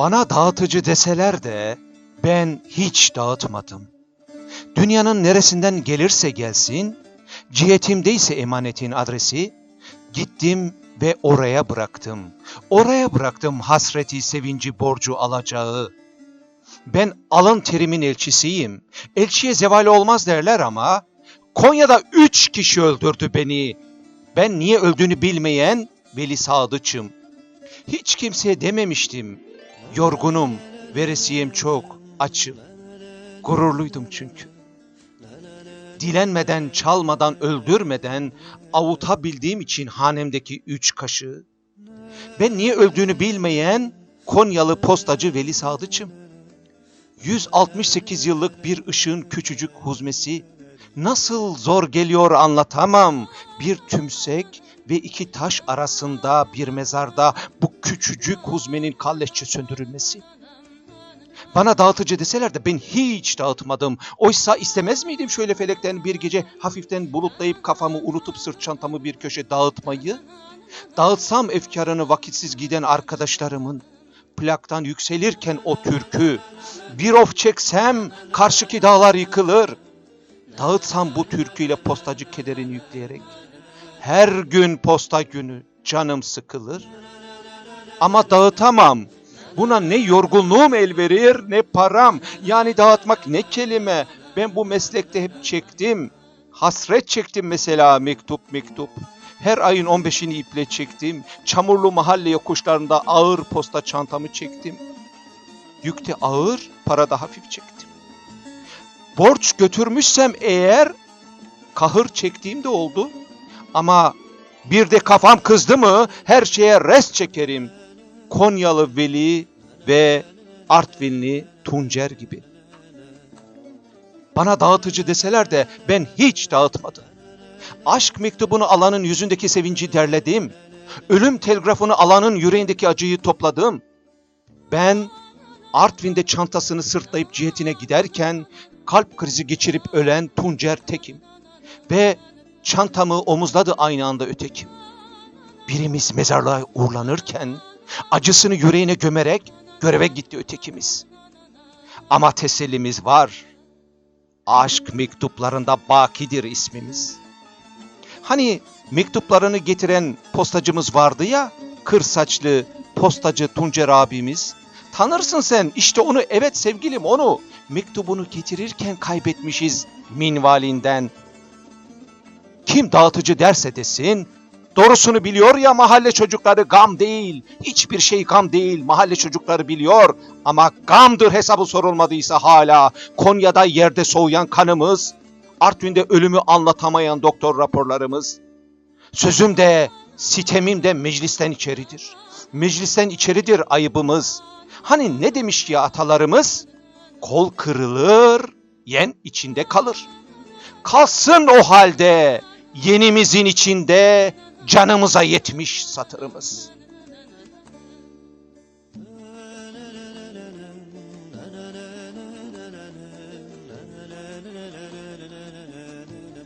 Bana dağıtıcı deseler de ben hiç dağıtmadım. Dünyanın neresinden gelirse gelsin, cihetimdeyse emanetin adresi, gittim ve oraya bıraktım. Oraya bıraktım hasreti, sevinci, borcu, alacağı. Ben alın terimin elçisiyim. Elçiye zeval olmaz derler ama Konya'da üç kişi öldürdü beni. Ben niye öldüğünü bilmeyen Veli Sadıç'ım. Hiç kimseye dememiştim. Yorgunum, veresiyem çok, açım. Gururluydum çünkü. Dilenmeden, çalmadan, öldürmeden avutabildiğim için hanemdeki üç kaşığı. Ben niye öldüğünü bilmeyen Konyalı postacı Veli Sadıç'ım. 168 yıllık bir ışığın küçücük huzmesi nasıl zor geliyor anlatamam. Bir tümsek ve iki taş arasında bir mezarda bu küçücük huzmenin kalleşçe söndürülmesi. Bana dağıtıcı deseler de ben hiç dağıtmadım. Oysa istemez miydim şöyle felekten bir gece hafiften bulutlayıp kafamı unutup sırt çantamı bir köşe dağıtmayı? Dağıtsam efkarını vakitsiz giden arkadaşlarımın, plaktan yükselirken o türkü, bir of çeksem karşıki dağlar yıkılır. Dağıtsam bu türküyle postacı kederini yükleyerek, her gün posta günü canım sıkılır. Ama dağıtamam. Buna ne yorgunluğum el verir ne param. Yani dağıtmak ne kelime. Ben bu meslekte hep çektim. Hasret çektim mesela mektup mektup. Her ayın 15'ini iple çektim. Çamurlu mahalle yokuşlarında ağır posta çantamı çektim. Yükte ağır, parada hafif çektim. Borç götürmüşsem eğer kahır çektiğim de oldu. Ama bir de kafam kızdı mı her şeye res çekerim. Konyalı Veli ve Artvinli Tuncer gibi. Bana dağıtıcı deseler de ben hiç dağıtmadım. Aşk mektubunu alanın yüzündeki sevinci derledim. Ölüm telgrafını alanın yüreğindeki acıyı topladım. Ben Artvin'de çantasını sırtlayıp cihetine giderken kalp krizi geçirip ölen Tuncer Tekim. Ve çantamı omuzladı aynı anda ötekim. Birimiz mezarlığa uğurlanırken acısını yüreğine gömerek göreve gitti ötekimiz. Ama tesellimiz var. Aşk mektuplarında bakidir ismimiz. Hani mektuplarını getiren postacımız vardı ya, kır saçlı postacı Tuncer abimiz. Tanırsın sen işte onu evet sevgilim onu. Mektubunu getirirken kaybetmişiz minvalinden. Kim dağıtıcı derse desin, doğrusunu biliyor ya mahalle çocukları gam değil. Hiçbir şey gam değil mahalle çocukları biliyor. Ama gamdır hesabı sorulmadıysa hala. Konya'da yerde soğuyan kanımız, Artvin'de ölümü anlatamayan doktor raporlarımız. Sözüm de, sitemim de meclisten içeridir. Meclisten içeridir ayıbımız. Hani ne demiş ya atalarımız? Kol kırılır, yen içinde kalır. Kalsın o halde yenimizin içinde canımıza yetmiş satırımız.